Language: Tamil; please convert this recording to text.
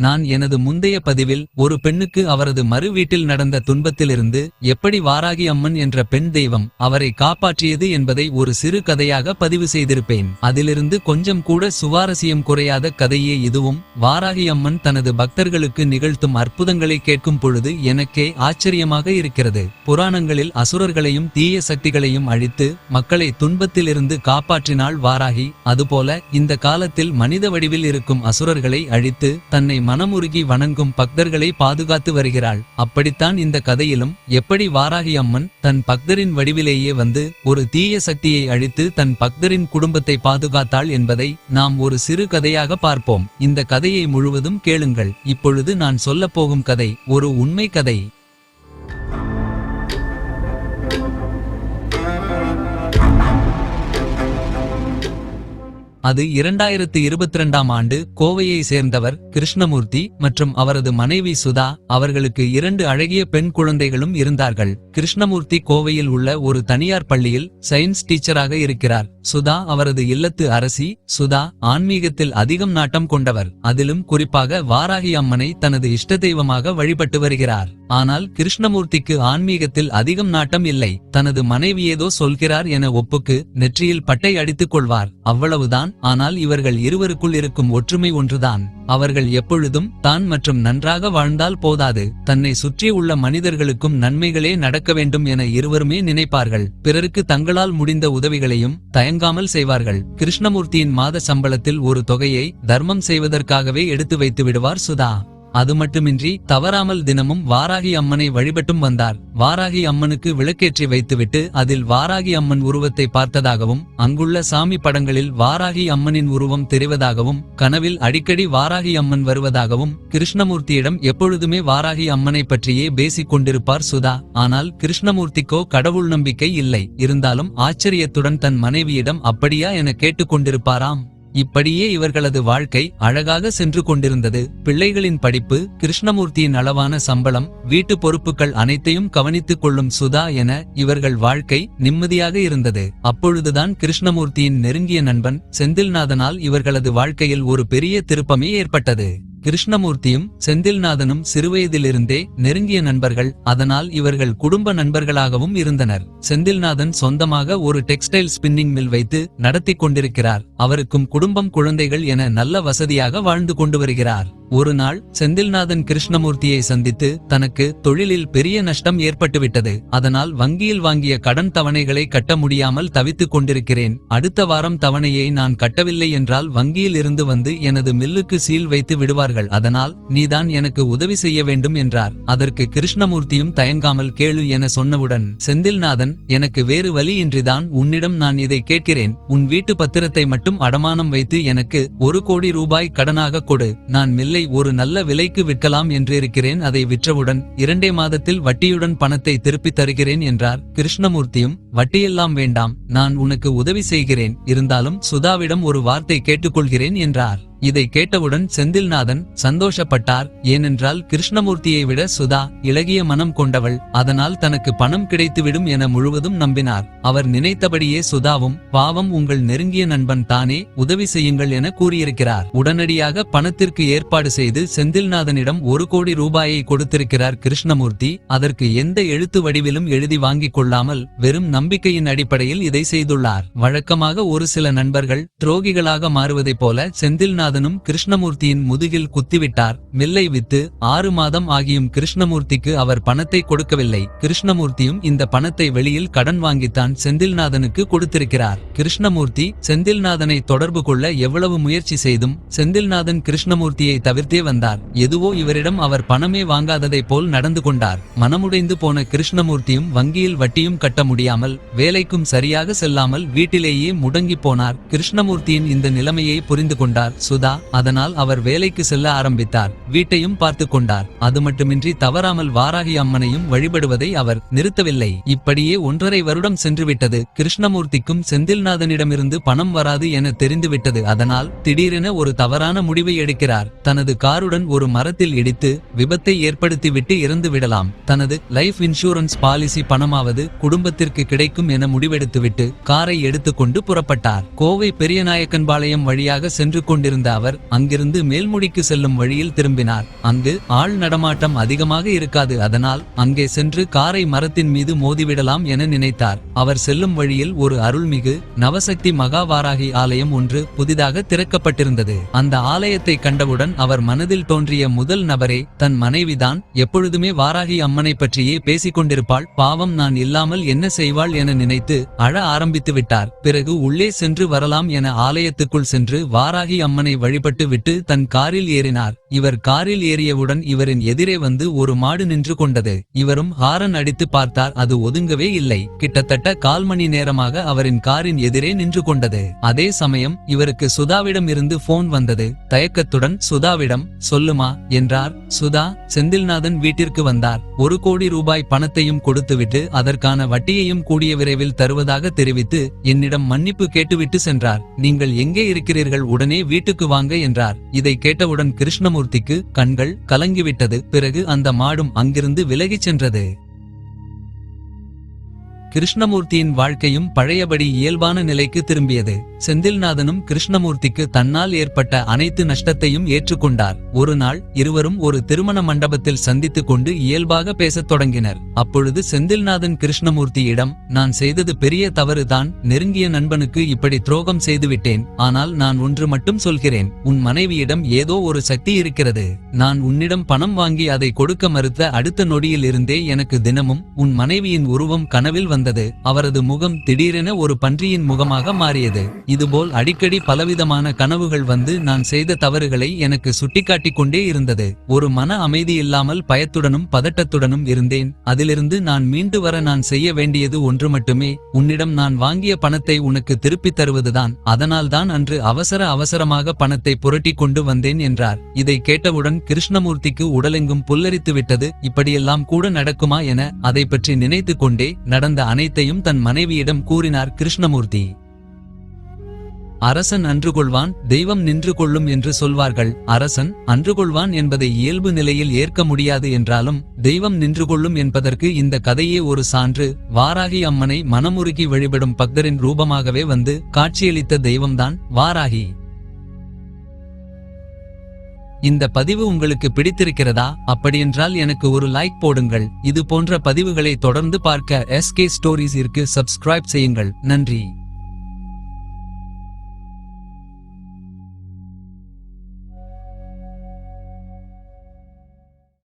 நான் எனது முந்தைய பதிவில் ஒரு பெண்ணுக்கு அவரது மறு வீட்டில் நடந்த துன்பத்திலிருந்து எப்படி வாராகி அம்மன் என்ற பெண் தெய்வம் அவரை காப்பாற்றியது என்பதை ஒரு சிறு கதையாக பதிவு செய்திருப்பேன். அதிலிருந்து கொஞ்சம் கூட சுவாரஸ்யம் குறையாத கதையே இதுவும். வாராகி அம்மன் தனது பக்தர்களுக்கு நிகழ்த்தும் அற்புதங்களை கேட்கும் பொழுது எனக்கே ஆச்சரியமாக இருக்கிறது. புராணங்களில் அசுரர்களையும் தீய சக்திகளையும் அழித்து மக்களை துன்பத்திலிருந்து காப்பாற்றினாள் வாராகி. அதுபோல இந்த காலத்தில் மனித வடிவில் இருக்கும் அசுரர்களை அழித்து தன்னை மனமுருகி வணங்கும் பக்தர்களை பாதுகாத்து வருகிறாள். அப்படித்தான் இந்த கதையிலும் எப்படி வாராகி அம்மன் தன் பக்தரின் வடிவிலேயே வந்து ஒரு தீய சக்தியை அழித்து தன் பக்தரின் குடும்பத்தை பாதுகாத்தாள் என்பதை நாம் ஒரு சிறு கதையாக பார்ப்போம். இந்த கதையை முழுவதும் கேளுங்கள். இப்பொழுது நான் சொல்லப் போகும் கதை ஒரு உண்மை கதை. அது இரண்டாயிரத்து இருபத்திரண்டாம் ஆண்டு கோவையை சேர்ந்தவர் கிருஷ்ணமூர்த்தி மற்றும் அவரது மனைவி சுதா அவர்களுக்கு இரண்டு அழகிய பெண் குழந்தைகளும் இருந்தார்கள். கிருஷ்ணமூர்த்தி கோவையில் உள்ள ஒரு தனியார் பள்ளியில் சயின்ஸ் டீச்சராக இருக்கிறார். சுதா அவரது இல்லத்து அரசி சுதா ஆன்மீகத்தில் அதிகம் நாட்டம் கொண்டவர். அதிலும் குறிப்பாக வாராகி அம்மனை தனது இஷ்ட தெய்வமாக வழிபட்டு வருகிறார். ஆனால் கிருஷ்ணமூர்த்திக்கு ஆன்மீகத்தில் அதிகம் நாட்டம் இல்லை. தனது மனைவி ஏதோ சொல்கிறார் என ஒப்புக்கு நெற்றியில் பட்டை அடித்துக் கொள்வார். அவ்வளவுதான். ஆனால் இவர்கள் இருவருக்குள் இருக்கும் ஒற்றுமை ஒன்றுதான். அவர்கள் எப்பொழுதும் தான் மற்றும் நன்றாக வாழ்ந்தால் போதாது. தன்னை சுற்றி உள்ள மனிதர்களுக்கும் நன்மைகளே நடக்க வேண்டும் என இருவருமே நினைப்பார்கள். பிறருக்கு தங்களால் முடிந்த உதவிகளையும் தய தயங்காமல் செய்வார்கள். கிருஷ்ணமூர்த்தியின் மாத சம்பளத்தில் ஒரு தொகையை தர்மம் செய்வதற்காகவே எடுத்து வைத்து விடுவார் சுதா. அது மட்டுமின்றி தவறாமல் தினமும் வாராகி அம்மனை வழிபட்டும் வந்தார். வாராகி அம்மனுக்கு விளக்கேற்றி வைத்துவிட்டு அதில் வாராகி அம்மன் உருவத்தை பார்த்ததாகவும் அங்குள்ள சாமி படங்களில் வாராகி அம்மனின் உருவம் தெரிவதாகவும் கனவில் அடிக்கடி வாராகி அம்மன் வருவதாகவும் கிருஷ்ணமூர்த்தியிடம் எப்பொழுதுமே வாராகி அம்மனை பற்றியே பேசிக் கொண்டிருப்பார் சுதா. ஆனால் கிருஷ்ணமூர்த்திக்கோ கடவுள் நம்பிக்கை இல்லை. இருந்தாலும் ஆச்சரியத்துடன் தன் மனைவியிடம் அப்படியா? என கேட்டுக்கொண்டிருப்பாராம் இப்படியே இவர்களது வாழ்க்கை அழகாக சென்று கொண்டிருந்தது. பிள்ளைகளின் படிப்பு கிருஷ்ணமூர்த்தியின் அளவான சம்பளம் வீட்டு பொறுப்புகள் அனைத்தையும் கவனித்துக் கொள்ளும் சுதா என இவர்கள் வாழ்க்கை நிம்மதியாக இருந்தது. அப்பொழுதுதான் கிருஷ்ணமூர்த்தியின் நெருங்கிய நண்பன் செந்தில்நாதனால் இவர்களது வாழ்க்கையில் ஒரு பெரிய திருப்பமே ஏற்பட்டது. கிருஷ்ணமூர்த்தியும் செந்தில்நாதனும் சிறுவயதிலிருந்தே நெருங்கிய நண்பர்கள். அதனால் இவர்கள் குடும்ப நண்பர்களாகவும் இருந்தனர். செந்தில்நாதன் சொந்தமாக ஒரு டெக்ஸ்டைல் ஸ்பின்னிங் மில் வைத்து நடத்தி கொண்டிருக்கிறார். அவருக்கும் குடும்பம் குழந்தைகள் என நல்ல வசதியாக வாழ்ந்து கொண்டு வருகிறார். ஒரு நாள் செந்தில்நாதன் கிருஷ்ணமூர்த்தியை சந்தித்து தனக்கு தொழிலில் பெரிய நஷ்டம் ஏற்பட்டுவிட்டது. அதனால் வங்கியில் வாங்கிய கடன் தவணைகளை கட்ட முடியாமல் தவித்துக் கொண்டிருக்கிறேன். அடுத்த வாரம் தவணையை நான் கட்டவில்லை என்றால் வங்கியில் இருந்து வந்து எனது மில்லுக்கு சீல் வைத்து விடுவார் விடுவார்கள் அதனால் நீதான் எனக்கு உதவி செய்ய வேண்டும் என்றார். அதற்கு கிருஷ்ணமூர்த்தியும் தயங்காமல் கேளு என சொன்னவுடன் செந்தில்நாதன் எனக்கு வேறு வழியின்றிதான் உன்னிடம் நான் இதை கேட்கிறேன். உன் வீட்டு பத்திரத்தை மட்டும் அடமானம் வைத்து எனக்கு ஒரு கோடி ரூபாய் கடனாக கொடு. நான் மில்லை ஒரு நல்ல விலைக்கு விற்கலாம் என்றிருக்கிறேன். அதை விற்றவுடன் இரண்டே மாதத்தில் வட்டியுடன் பணத்தை திருப்பித் தருகிறேன் என்றார். கிருஷ்ணமூர்த்தியும் வட்டியெல்லாம் வேண்டாம். நான் உனக்கு உதவி செய்கிறேன். இருந்தாலும் சுதாவிடம் ஒரு வார்த்தை கேட்டுக்கொள்கிறேன் என்றார். இதை கேட்டவுடன் செந்தில்நாதன் சந்தோஷப்பட்டார். ஏனென்றால் கிருஷ்ணமூர்த்தியை விட சுதா இளகிய மனம் கொண்டவள். அதனால் தனக்கு பணம் கிடைத்துவிடும் என முழுவதும் நம்பினார். அவர் நினைத்தபடியே சுதாவும் பாவம் உங்கள் நெருங்கிய நண்பன் தானே உதவி செய்யுங்கள் என கூறியிருக்கிறார். உடனடியாக பணத்திற்கு ஏற்பாடு செய்து செந்தில்நாதனிடம் ஒரு கோடி ரூபாயை கொடுத்திருக்கிறார் கிருஷ்ணமூர்த்தி. அதற்கு எந்த எழுத்து வடிவிலும் எழுதி வாங்கிக் கொள்ளாமல் வெறும் நம்பிக்கையின் அடிப்படையில் இதை செய்துள்ளார். வழக்கமாக ஒரு சில நண்பர்கள் துரோகிகளாக மாறுவதைப் போல செந்தில்நாதன் ரங்கநாதனும் கிருஷ்ணமூர்த்தியின் முதுகில் குத்திவிட்டார். மில்லை வித்து ஆறு மாதம் ஆகியும் கிருஷ்ணமூர்த்திக்கு அவர் பணத்தை கொடுக்கவில்லை. கிருஷ்ணமூர்த்தியும் இந்த பணத்தை வெளியில் கடன் வாங்கித்தான் செந்தில்நாதனுக்கு கொடுத்திருக்கிறார். கிருஷ்ணமூர்த்தி செந்தில்நாதனை தொடர்பு கொள்ள எவ்வளவு முயற்சி செய்தும் செந்தில்நாதன் கிருஷ்ணமூர்த்தியை தவிர்த்தே வந்தார். எதுவோ இவரிடம் அவர் பணமே வாங்காததை போல் நடந்து கொண்டார். மனமுடைந்து போன கிருஷ்ணமூர்த்தியும் வங்கியில் வட்டியும் கட்ட முடியாமல் வேலைக்கும் சரியாக செல்லாமல் வீட்டிலேயே முடங்கி போனார். கிருஷ்ணமூர்த்தியின் இந்த நிலைமையை புரிந்து கொண்டார். சுதா அதனால் அவர் வேலைக்கு செல்ல ஆரம்பித்தார். வீட்டையும் பார்த்து கொண்டார். அது மட்டுமின்றி தவறாமல் வாராகி அம்மனையும் வழிபடுவதை அவர் நிறுத்தவில்லை. இப்படியே ஒன்றரை வருடம் சென்றுவிட்டது. கிருஷ்ணமூர்த்திக்கும் செந்தில்நாதனிடமிருந்து பணம் வராது என தெரிந்துவிட்டது. அதனால் திடீரென ஒரு தவறான முடிவை எடுக்கிறார். தனது காருடன் ஒரு மரத்தில் இடித்து விபத்தை ஏற்படுத்திவிட்டு இறந்து விடலாம். தனது லைஃப் இன்சூரன்ஸ் பாலிசி பணமாவது குடும்பத்திற்கு கிடைக்கும் என முடிவெடுத்துவிட்டு காரை எடுத்துக்கொண்டு புறப்பட்டார். கோவை பெரியநாயக்கன்பாளையம் வழியாக சென்று கொண்டிருந்த அவர் அங்கிருந்து மேல்முடிக்கு செல்லும் வழியில் திரும்பினார். அங்கு ஆள் நடமாட்டம் அதிகமாக இருக்காது. அதனால் அங்கே சென்று காரை மரத்தின் மீது மோதிவிடலாம் என நினைத்தார். அவர் செல்லும் வழியில் ஒரு அருள்மிகு நவசக்தி மகாவாராகி ஆலயம் ஒன்று புதிதாக திறக்கப்பட்டிருந்தது. அந்த ஆலயத்தை கண்டவுடன் அவர் மனதில் தோன்றிய முதல் நபரே தன் மனைவிதான். எப்பொழுதுமே வாராகி அம்மனை பற்றியே பேசிக் கொண்டிருப்பாள். பாவம் நான் இல்லாமல் என்ன செய்வாள் என நினைத்து அழ ஆரம்பித்து விட்டார். பிறகு உள்ளே சென்று வரலாம் என ஆலயத்துக்குள் சென்று வாராகி அம்மனை வழிபட்டு விட்டு தன் காரில் ஏறினார். இவர் காரில் ஏறியவுடன் இவரின் எதிரே வந்து ஒரு மாடு நின்று கொண்டது. இவரும் ஹாரன் அடித்து பார்த்தார் அது ஒதுங்கவே இல்லை. கிட்டத்தட்ட கால் மணி நேரமாக அவரின் காரின் எதிரே நின்று கொண்டது. அதே சமயம் இவருக்கு சுதாவிடம் இருந்து போன் வந்தது. தயக்கத்துடன் சுதாவிடம் சொல்லுமா? என்றார். சுதா செந்தில்நாதன் வீட்டிற்கு வந்தார். ஒரு கோடி ரூபாய் பணத்தையும் கொடுத்துவிட்டு அதற்கான வட்டியையும் கூடிய விரைவில் தருவதாக தெரிவித்து என்னிடம் மன்னிப்பு கேட்டுவிட்டு சென்றார். நீங்கள் எங்கே இருக்கிறீர்கள்? உடனே வீட்டுக்கு வாங்க என்றார். இதை கேட்டவுடன் கிருஷ்ணமூர்த்திக்கு கண்கள் கலங்கிவிட்டது. பிறகு அந்த மாடும் அங்கிருந்து விலகிச் சென்றது. கிருஷ்ணமூர்த்தியின் வாழ்க்கையும் பழையபடி இயல்பான நிலைக்கு திரும்பியது. செந்தில்நாதனும் கிருஷ்ணமூர்த்திக்கு தன்னால் ஏற்பட்ட அனைத்து நஷ்டத்தையும் ஏற்றுக்கொண்டார். ஒரு நாள் இருவரும் ஒரு திருமண மண்டபத்தில் சந்தித்துக் கொண்டு இயல்பாக பேசத் தொடங்கினர். அப்பொழுது செந்தில்நாதன் கிருஷ்ணமூர்த்தியிடம் நான் செய்தது பெரிய தவறுதான் நெருங்கிய நண்பனுக்கு இப்படி துரோகம் செய்துவிட்டேன். ஆனால் நான் ஒன்று மட்டும் சொல்கிறேன். உன் மனைவியிடம் ஏதோ ஒரு சக்தி இருக்கிறது. நான் உன்னிடம் பணம் வாங்கி அதை கொடுக்க மறுத்த அடுத்த நொடியில் இருந்தே எனக்கு தினமும் உன் மனைவியின் உருவம் கனவில் வந்தது. அவரது முகம் திடீரென ஒரு பன்றியின் முகமாக மாறியது. இதுபோல் அடிக்கடி பலவிதமான கனவுகள் வந்து நான் செய்த தவறுகளை எனக்கு சுட்டிக்காட்டிக் கொண்டே இருந்தது. ஒரு மன அமைதி இல்லாமல் பயத்துடனும் பதட்டத்துடனும் இருந்தேன். அதிலிருந்து நான் மீண்டு வர நான் செய்ய வேண்டியது ஒன்று மட்டுமே. உன்னிடம் நான் வாங்கிய பணத்தை உனக்கு திருப்பித் தருவதுதான். அதனால்தான் அன்று அவசர அவசரமாக பணத்தை புரட்டிக் கொண்டு வந்தேன் என்றார். இதை கேட்டவுடன் கிருஷ்ணமூர்த்திக்கு உடலெங்கும் புல்லரித்து விட்டது. இப்படியெல்லாம் கூட நடக்குமா என அதை பற்றி நினைத்து கொண்டே நடந்த அனைத்தையும் தன் மனைவியிடம் கூறினார் கிருஷ்ணமூர்த்தி. அரசன் அன்று கொள்வான் தெய்வம் நின்று கொள்ளும் என்று சொல்வார்கள். அரசன் அன்று கொள்வான் என்பதை இயல்பு நிலையில் ஏற்க முடியாது என்றாலும் தெய்வம் நின்று கொள்ளும் என்பதற்கு இந்த கதையே ஒரு சான்று. வாராகி அம்மனை மனமுருகி வழிபடும் பக்தரின் ரூபமாகவே வந்து காட்சியளித்த தெய்வம்தான் வாராகி. இந்த பதிவு உங்களுக்கு பிடித்திருக்கிறதா? அப்படியென்றால் எனக்கு ஒரு லைக் போடுங்கள். இது போன்ற பதிவுகளை தொடர்ந்து பார்க்க எஸ்கே ஸ்டோரிஸிற்கு சப்ஸ்கிரைப் செய்யுங்கள். நன்றி.